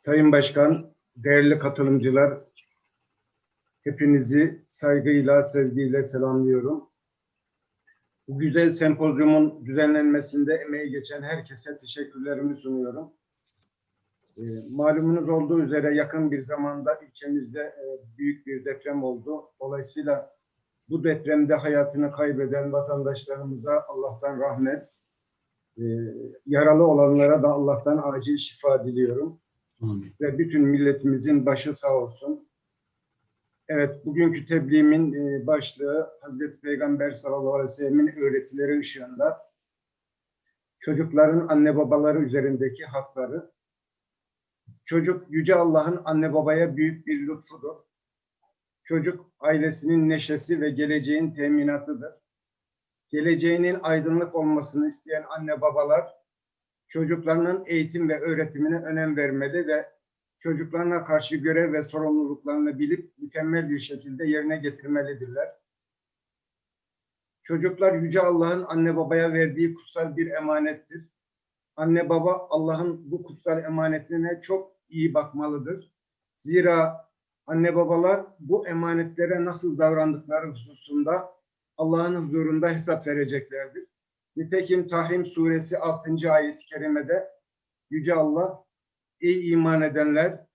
Sayın Başkan, değerli katılımcılar, hepinizi saygıyla, sevgiyle selamlıyorum. Bu güzel sempozyumun düzenlenmesinde emeği geçen herkese teşekkürlerimi sunuyorum. E, malumunuz olduğu üzere yakın bir zamanda ülkemizde e, büyük bir deprem oldu. Dolayısıyla bu depremde hayatını kaybeden vatandaşlarımıza Allah'tan rahmet, e, yaralı olanlara da Allah'tan acil şifa diliyorum ve bütün milletimizin başı sağ olsun. Evet, bugünkü tebliğimin e, başlığı Hazreti Peygamber sallallahu aleyhi ve sellemin öğretileri ışığında çocukların anne babaları üzerindeki hakları. Çocuk Yüce Allah'ın anne babaya büyük bir lütfudur. Çocuk ailesinin neşesi ve geleceğin teminatıdır. Geleceğinin aydınlık olmasını isteyen anne babalar çocuklarının eğitim ve öğretimine önem vermeli ve çocuklarına karşı görev ve sorumluluklarını bilip mükemmel bir şekilde yerine getirmelidirler. Çocuklar Yüce Allah'ın anne babaya verdiği kutsal bir emanettir. Anne baba Allah'ın bu kutsal emanetine çok iyi bakmalıdır. Zira anne babalar bu emanetlere nasıl davrandıkları hususunda Allah'ın huzurunda hesap vereceklerdir. Nitekim Tahrim suresi 6. ayet-i kerimede Yüce Allah Ey iman edenler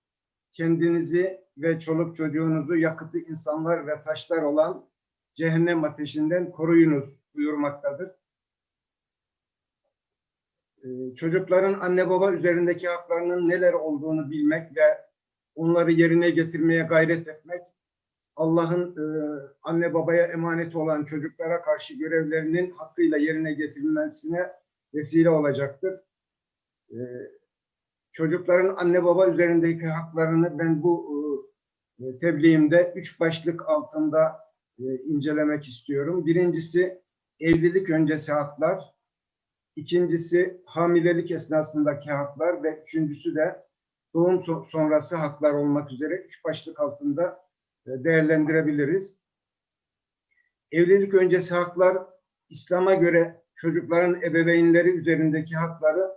kendinizi ve çoluk çocuğunuzu yakıtı insanlar ve taşlar olan cehennem ateşinden koruyunuz buyurmaktadır. Ee, Çocukların anne baba üzerindeki haklarının neler olduğunu bilmek ve onları yerine getirmeye gayret etmek Allah'ın e, anne babaya emanet olan çocuklara karşı görevlerinin hakkıyla yerine getirilmesine vesile olacaktır. E, çocukların anne baba üzerindeki haklarını ben bu e, tebliğimde üç başlık altında e, incelemek istiyorum. Birincisi evlilik öncesi haklar, ikincisi hamilelik esnasındaki haklar ve üçüncüsü de doğum so- sonrası haklar olmak üzere üç başlık altında e, değerlendirebiliriz. Evlilik öncesi haklar İslam'a göre çocukların ebeveynleri üzerindeki hakları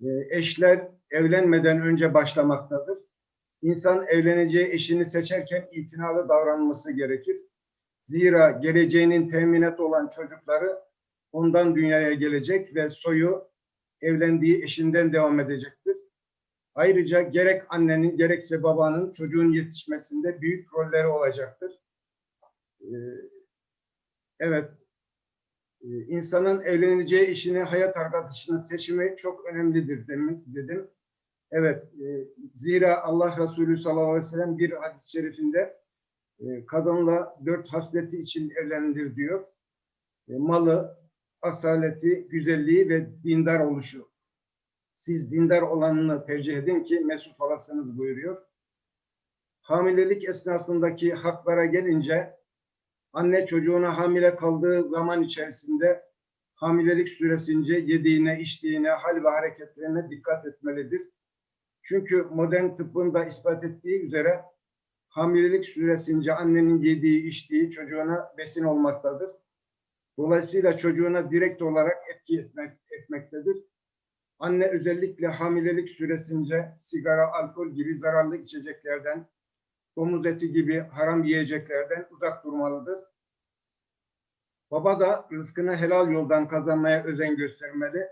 e, eşler evlenmeden önce başlamaktadır. İnsan evleneceği eşini seçerken itinalı davranması gerekir. Zira geleceğinin teminat olan çocukları ondan dünyaya gelecek ve soyu evlendiği eşinden devam edecektir. Ayrıca gerek annenin gerekse babanın çocuğun yetişmesinde büyük rolleri olacaktır. Ee, evet, Ee, insanın evleneceği eşini, hayat arkadaşının seçimi çok önemlidir dedim. Evet, e, zira Allah Resulü sallallahu aleyhi ve sellem bir hadis-i şerifinde e, kadınla dört hasleti için evlendir diyor. E, malı, asaleti, güzelliği ve dindar oluşu siz dindar olanını tercih edin ki mesut olasınız buyuruyor. Hamilelik esnasındaki haklara gelince anne çocuğuna hamile kaldığı zaman içerisinde hamilelik süresince yediğine, içtiğine, hal ve hareketlerine dikkat etmelidir. Çünkü modern tıbbın da ispat ettiği üzere hamilelik süresince annenin yediği, içtiği çocuğuna besin olmaktadır. Dolayısıyla çocuğuna direkt olarak etki etmek, etmektedir. Anne özellikle hamilelik süresince sigara, alkol gibi zararlı içeceklerden, domuz eti gibi haram yiyeceklerden uzak durmalıdır. Baba da rızkını helal yoldan kazanmaya özen göstermeli.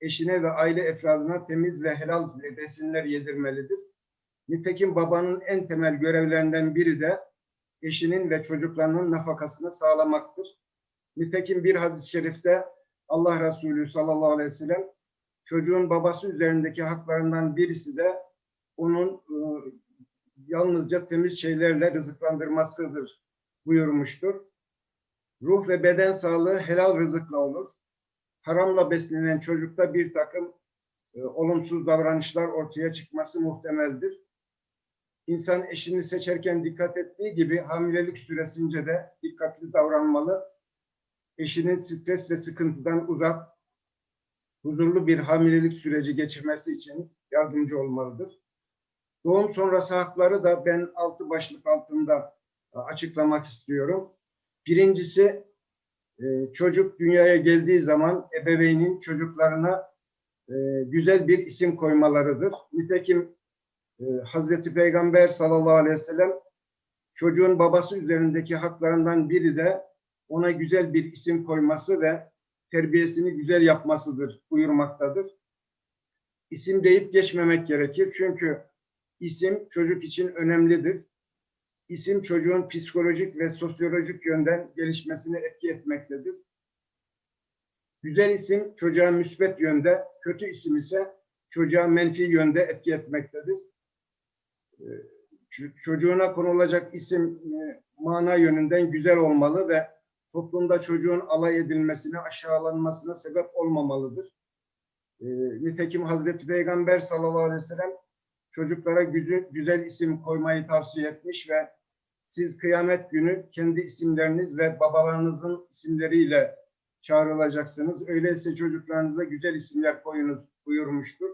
Eşine ve aile efradına temiz ve helal besinler yedirmelidir. Nitekim babanın en temel görevlerinden biri de eşinin ve çocuklarının nafakasını sağlamaktır. Nitekim bir hadis-i şerifte Allah Resulü sallallahu aleyhi ve sellem çocuğun babası üzerindeki haklarından birisi de onun e, yalnızca temiz şeylerle rızıklandırmasıdır buyurmuştur. Ruh ve beden sağlığı helal rızıkla olur. Haramla beslenen çocukta bir takım e, olumsuz davranışlar ortaya çıkması muhtemeldir. İnsan eşini seçerken dikkat ettiği gibi hamilelik süresince de dikkatli davranmalı. Eşinin stres ve sıkıntıdan uzak, huzurlu bir hamilelik süreci geçirmesi için yardımcı olmalıdır. Doğum sonrası hakları da ben altı başlık altında e, açıklamak istiyorum. Birincisi e, çocuk dünyaya geldiği zaman ebeveynin çocuklarına e, güzel bir isim koymalarıdır. Nitekim Hazreti Peygamber sallallahu aleyhi ve sellem çocuğun babası üzerindeki haklarından biri de ona güzel bir isim koyması ve terbiyesini güzel yapmasıdır buyurmaktadır. İsim deyip geçmemek gerekir çünkü isim çocuk için önemlidir. İsim çocuğun psikolojik ve sosyolojik yönden gelişmesine etki etmektedir. Güzel isim çocuğa müsbet yönde, kötü isim ise çocuğa menfi yönde etki etmektedir. Ee, Çocuğuna konulacak isim e, mana yönünden güzel olmalı ve toplumda çocuğun alay edilmesine, aşağılanmasına sebep olmamalıdır. Ee, Nitekim Hazreti Peygamber sallallahu aleyhi ve sellem çocuklara güzel, güzel isim koymayı tavsiye etmiş ve siz kıyamet günü kendi isimleriniz ve babalarınızın isimleriyle çağrılacaksınız. Öyleyse çocuklarınıza güzel isimler koyunuz buyurmuştur.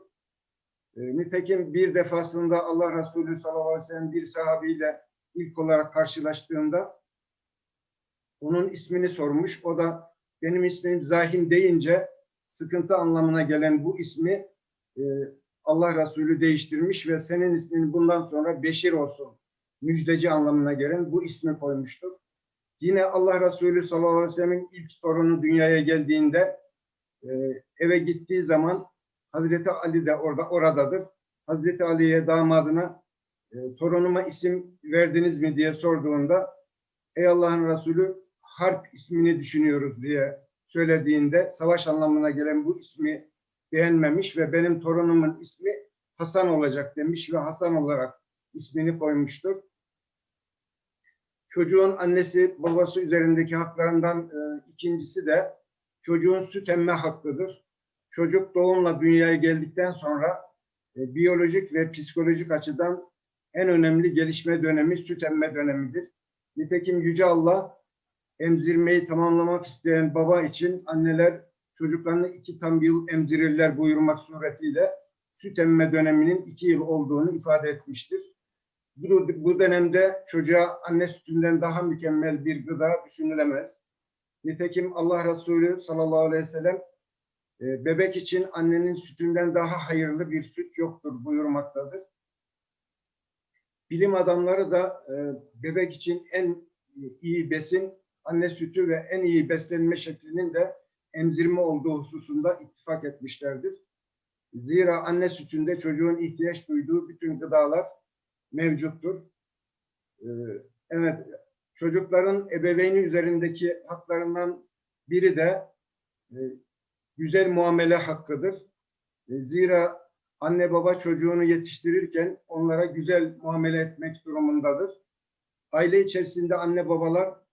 E, nitekim bir defasında Allah Resulü sallallahu aleyhi ve sellem bir sahabiyle ilk olarak karşılaştığında onun ismini sormuş. O da benim ismim Zahim deyince sıkıntı anlamına gelen bu ismi e, Allah Resulü değiştirmiş ve senin ismin bundan sonra Beşir olsun. Müjdeci anlamına gelen bu ismi koymuştur. Yine Allah Resulü sallallahu aleyhi ve sellem'in ilk torunu dünyaya geldiğinde e, eve gittiği zaman Hazreti Ali de orada oradadır. Hazreti Ali'ye damadına e, torunuma isim verdiniz mi diye sorduğunda ey Allah'ın Resulü harp ismini düşünüyoruz diye söylediğinde savaş anlamına gelen bu ismi beğenmemiş ve benim torunumun ismi Hasan olacak demiş ve Hasan olarak ismini koymuştur. Çocuğun annesi babası üzerindeki haklarından e, ikincisi de çocuğun süt emme hakkıdır. Çocuk doğumla dünyaya geldikten sonra e, biyolojik ve psikolojik açıdan en önemli gelişme dönemi süt emme dönemidir. Nitekim Yüce Allah emzirmeyi tamamlamak isteyen baba için anneler çocuklarını iki tam yıl emzirirler buyurmak suretiyle süt emme döneminin iki yıl olduğunu ifade etmiştir. Bu, bu dönemde çocuğa anne sütünden daha mükemmel bir gıda düşünülemez. Nitekim Allah Resulü sallallahu aleyhi ve sellem e, bebek için annenin sütünden daha hayırlı bir süt yoktur buyurmaktadır. Bilim adamları da e, bebek için en iyi besin anne sütü ve en iyi beslenme şeklinin de emzirme olduğu hususunda ittifak etmişlerdir. Zira anne sütünde çocuğun ihtiyaç duyduğu bütün gıdalar mevcuttur. Ee, evet, çocukların ebeveyni üzerindeki haklarından biri de e, güzel muamele hakkıdır. E, zira anne baba çocuğunu yetiştirirken onlara güzel muamele etmek durumundadır. Aile içerisinde anne babalar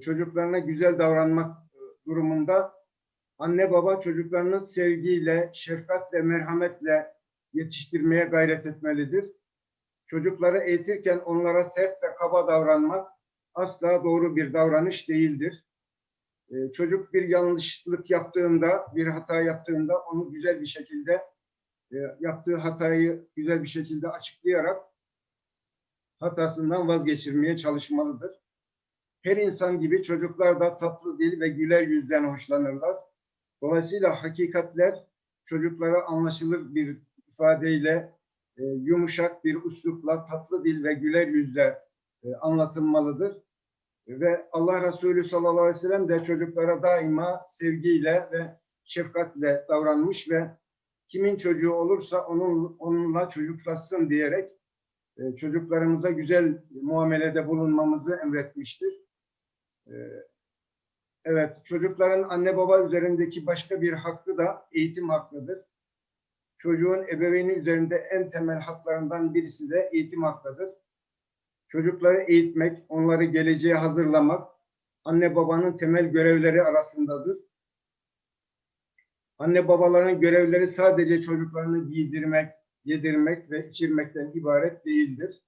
çocuklarına güzel davranmak e, durumunda anne baba çocuklarını sevgiyle, şefkat ve merhametle yetiştirmeye gayret etmelidir. Çocukları eğitirken onlara sert ve kaba davranmak asla doğru bir davranış değildir. Ee, çocuk bir yanlışlık yaptığında, bir hata yaptığında onu güzel bir şekilde e, yaptığı hatayı güzel bir şekilde açıklayarak hatasından vazgeçirmeye çalışmalıdır. Her insan gibi çocuklar da tatlı dil ve güler yüzden hoşlanırlar. Dolayısıyla hakikatler çocuklara anlaşılır bir ifadeyle, e, yumuşak bir üslupla, tatlı dil ve güler yüzle e, anlatılmalıdır. Ve Allah Resulü sallallahu aleyhi ve sellem de çocuklara daima sevgiyle ve şefkatle davranmış ve kimin çocuğu olursa onun onunla çocuklaşsın diyerek e, çocuklarımıza güzel muamelede bulunmamızı emretmiştir. E, Evet, çocukların anne baba üzerindeki başka bir hakkı da eğitim hakkıdır. Çocuğun ebeveyni üzerinde en temel haklarından birisi de eğitim hakkıdır. Çocukları eğitmek, onları geleceğe hazırlamak anne babanın temel görevleri arasındadır. Anne babaların görevleri sadece çocuklarını giydirmek, yedirmek ve içirmekten ibaret değildir.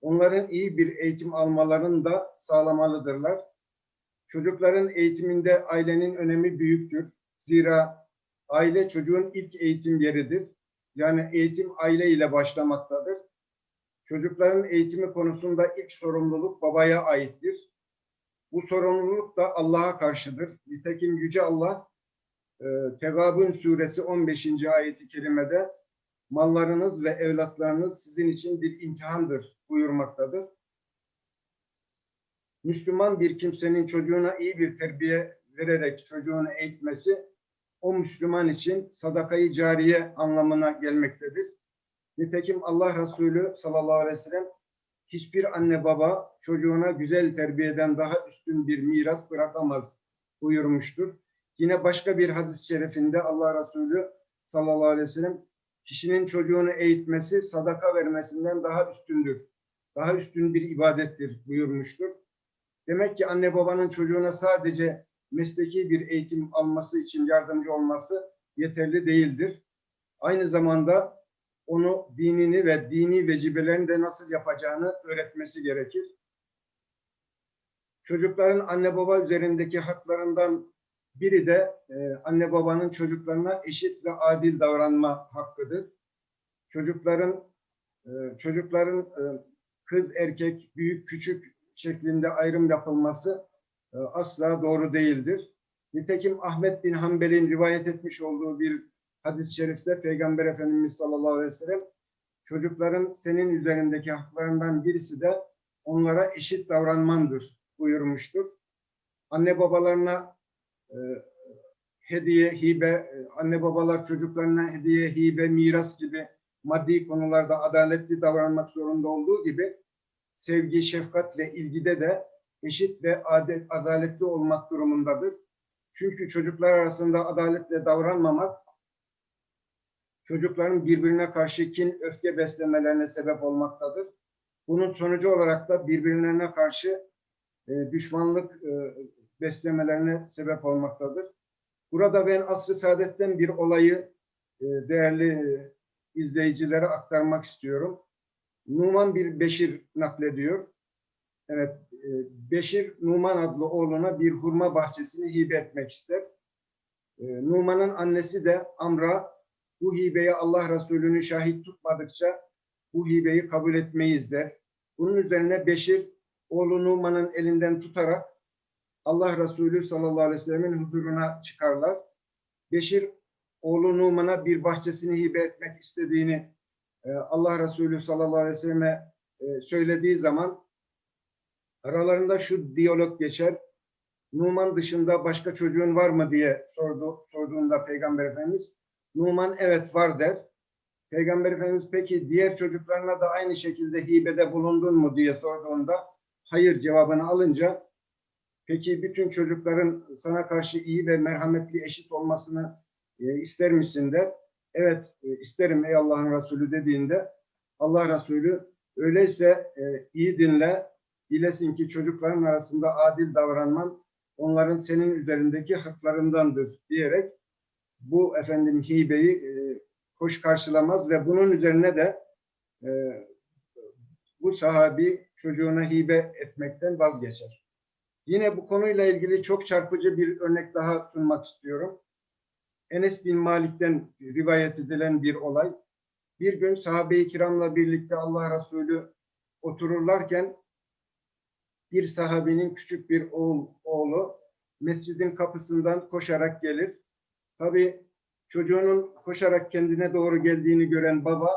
Onların iyi bir eğitim almalarını da sağlamalıdırlar. Çocukların eğitiminde ailenin önemi büyüktür. Zira aile çocuğun ilk eğitim yeridir. Yani eğitim aile ile başlamaktadır. Çocukların eğitimi konusunda ilk sorumluluk babaya aittir. Bu sorumluluk da Allah'a karşıdır. Nitekim Yüce Allah e, Tegabun suresi 15. ayeti kerimede mallarınız ve evlatlarınız sizin için bir imtihandır buyurmaktadır. Müslüman bir kimsenin çocuğuna iyi bir terbiye vererek çocuğunu eğitmesi o Müslüman için sadakayı cariye anlamına gelmektedir. Nitekim Allah Resulü sallallahu aleyhi ve sellem hiçbir anne baba çocuğuna güzel terbiyeden daha üstün bir miras bırakamaz buyurmuştur. Yine başka bir hadis-i şerifinde Allah Resulü sallallahu aleyhi ve sellem kişinin çocuğunu eğitmesi sadaka vermesinden daha üstündür. Daha üstün bir ibadettir buyurmuştur. Demek ki anne babanın çocuğuna sadece mesleki bir eğitim alması için yardımcı olması yeterli değildir. Aynı zamanda onu dinini ve dini vecibelerini de nasıl yapacağını öğretmesi gerekir. Çocukların anne baba üzerindeki haklarından biri de e, anne babanın çocuklarına eşit ve adil davranma hakkıdır. Çocukların e, çocukların e, kız erkek büyük küçük şeklinde ayrım yapılması e, asla doğru değildir. Nitekim Ahmet bin Hanbel'in rivayet etmiş olduğu bir hadis-i şerifte Peygamber Efendimiz sallallahu aleyhi ve sellem çocukların senin üzerindeki haklarından birisi de onlara eşit davranmandır buyurmuştur. Anne babalarına e, hediye, hibe, e, anne babalar çocuklarına hediye, hibe, miras gibi maddi konularda adaletli davranmak zorunda olduğu gibi sevgi, şefkat ve ilgide de eşit ve adet, adaletli olmak durumundadır. Çünkü çocuklar arasında adaletle davranmamak çocukların birbirine karşı kin, öfke beslemelerine sebep olmaktadır. Bunun sonucu olarak da birbirlerine karşı e, düşmanlık e, beslemelerine sebep olmaktadır. Burada ben asr-ı saadetten bir olayı e, değerli izleyicilere aktarmak istiyorum. Numan bir Beşir naklediyor. Evet, e, Beşir Numan adlı oğluna bir hurma bahçesini hibe etmek ister. E, Numan'ın annesi de Amra bu hibeyi Allah Resulü'nü şahit tutmadıkça bu hibeyi kabul etmeyiz der. Bunun üzerine Beşir oğlu Numan'ın elinden tutarak Allah Resulü sallallahu aleyhi ve sellemin huzuruna çıkarlar. Beşir oğlu Numan'a bir bahçesini hibe etmek istediğini e, Allah Resulü sallallahu aleyhi ve selleme e, söylediği zaman aralarında şu diyalog geçer. Numan dışında başka çocuğun var mı diye sordu, sorduğunda Peygamber Efendimiz Numan evet var der. Peygamber Efendimiz peki diğer çocuklarına da aynı şekilde hibede bulundun mu diye sorduğunda hayır cevabını alınca peki bütün çocukların sana karşı iyi ve merhametli eşit olmasını e, ister misin der. Evet e, isterim ey Allah'ın Resulü dediğinde Allah Resulü öyleyse e, iyi dinle bilesin ki çocukların arasında adil davranman onların senin üzerindeki haklarındandır diyerek bu efendim hibeyi e, hoş karşılamaz ve bunun üzerine de e, bu sahabi çocuğuna hibe etmekten vazgeçer. Yine bu konuyla ilgili çok çarpıcı bir örnek daha sunmak istiyorum. Enes bin Malik'ten rivayet edilen bir olay. Bir gün sahabe-i kiramla birlikte Allah Resulü otururlarken bir sahabenin küçük bir oğul, oğlu mescidin kapısından koşarak gelir. Tabi çocuğunun koşarak kendine doğru geldiğini gören baba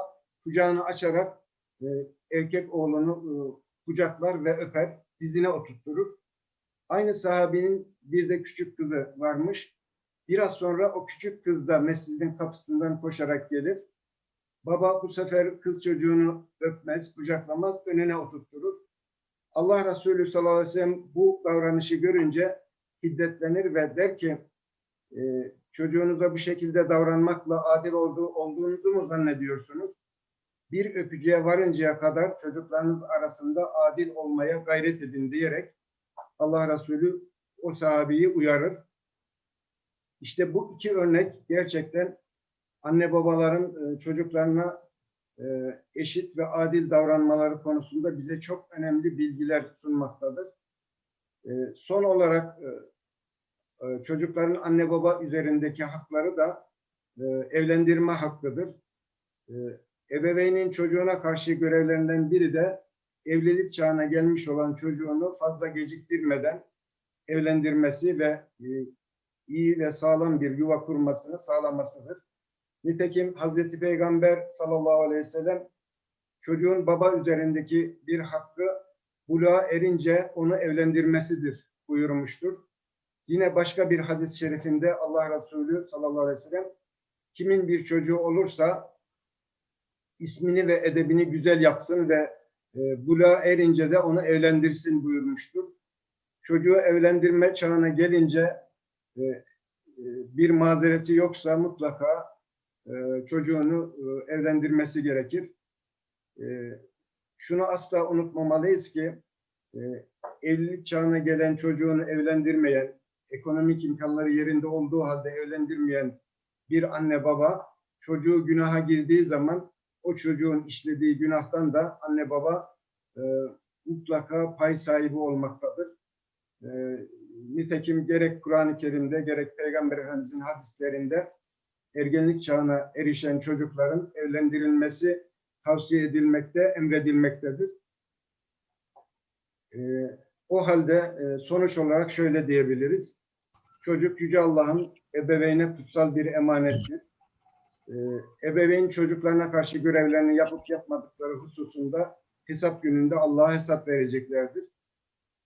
kucağını açarak e, erkek oğlunu e, kucaklar ve öper, dizine oturtturur. Aynı sahabenin bir de küçük kızı varmış. Biraz sonra o küçük kız da mescidin kapısından koşarak gelir. Baba bu sefer kız çocuğunu öpmez, kucaklamaz, önüne oturtturur. Allah Resulü sallallahu aleyhi ve sellem bu davranışı görünce hiddetlenir ve der ki e, çocuğunuza bu şekilde davranmakla adil olduğu, olduğunuzu mu zannediyorsunuz? Bir öpücüğe varıncaya kadar çocuklarınız arasında adil olmaya gayret edin diyerek Allah Resulü o sahabeyi uyarır. İşte bu iki örnek gerçekten anne babaların e, çocuklarına e, eşit ve adil davranmaları konusunda bize çok önemli bilgiler sunmaktadır. E, son olarak çocukların anne baba üzerindeki hakları da evlendirme hakkıdır. Ebeveynin çocuğuna karşı görevlerinden biri de evlilik çağına gelmiş olan çocuğunu fazla geciktirmeden evlendirmesi ve iyi ve sağlam bir yuva kurmasını sağlamasıdır. Nitekim Hazreti Peygamber sallallahu aleyhi ve sellem çocuğun baba üzerindeki bir hakkı buluğa erince onu evlendirmesidir buyurmuştur. Yine başka bir hadis-i şerifinde Allah Resulü sallallahu aleyhi ve sellem kimin bir çocuğu olursa ismini ve edebini güzel yapsın ve e, buluğa erince de onu evlendirsin buyurmuştur. Çocuğu evlendirme çağına gelince e, bir mazereti yoksa mutlaka e, çocuğunu e, evlendirmesi gerekir. Şunu asla unutmamalıyız ki e, evlilik çağına gelen çocuğunu evlendirmeyen, ekonomik imkanları yerinde olduğu halde evlendirmeyen bir anne baba çocuğu günaha girdiği zaman o çocuğun işlediği günahtan da anne baba mutlaka pay sahibi olmaktadır. Nitekim gerek Kur'an-ı Kerim'de gerek Peygamber Efendimiz'in hadislerinde ergenlik çağına erişen çocukların evlendirilmesi tavsiye edilmekte, emredilmektedir. E, o halde e, sonuç olarak şöyle diyebiliriz. Çocuk Yüce Allah'ın ebeveyne kutsal bir emanettir. E, ebeveyn çocuklarına karşı görevlerini yapıp yapmadıkları hususunda hesap gününde Allah'a hesap vereceklerdir.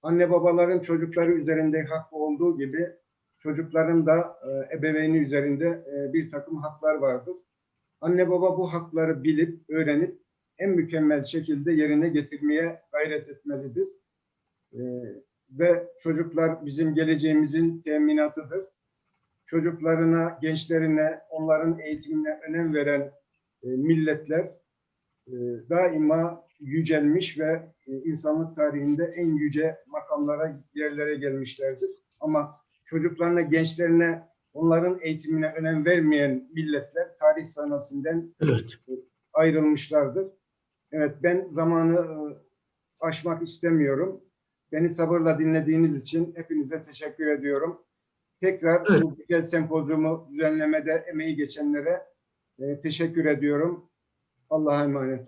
Anne babaların çocukları üzerinde hakkı olduğu gibi çocukların da e, ebeveyni üzerinde e, bir takım haklar vardır. Anne baba bu hakları bilip, öğrenip en mükemmel şekilde yerine getirmeye gayret etmelidir. E, ve çocuklar bizim geleceğimizin teminatıdır. Çocuklarına, gençlerine, onların eğitimine önem veren milletler daima yücelmiş ve e, insanlık tarihinde en yüce makamlara, yerlere gelmişlerdir. Ama çocuklarına, gençlerine, onların eğitimine önem vermeyen milletler tarih sahnesinden Evet. ayrılmışlardır. Evet, ben zamanı e, aşmak istemiyorum. Beni sabırla dinlediğiniz için hepinize teşekkür ediyorum. Tekrar Evet. bu güzel sempozyumu düzenlemede emeği geçenlere e, teşekkür ediyorum. Allah'a emanet olun.